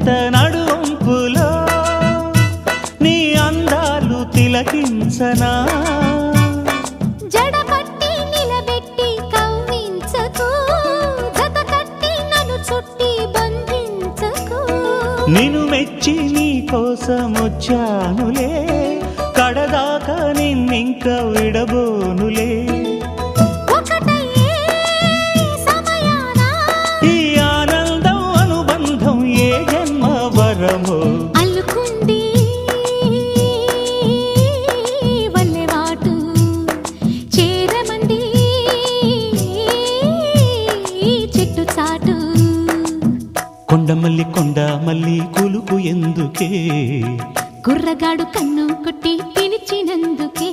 చేత నడుంపులో నీ అందాలు తిలకించనా? జడపట్టి నిలబెట్టి కవ్వించకు చుట్టి బంధించకు. మెచ్చి నీ కోసం వచ్చానులే కడదాకా నిన్నింక విడబోనులే. వల్లెవాటు. చేరమంది చెట్టు చాటు. కొండమల్లి కొండ మల్లి కులుకు ఎందుకే? కుర్రగాడు కన్ను కొట్టి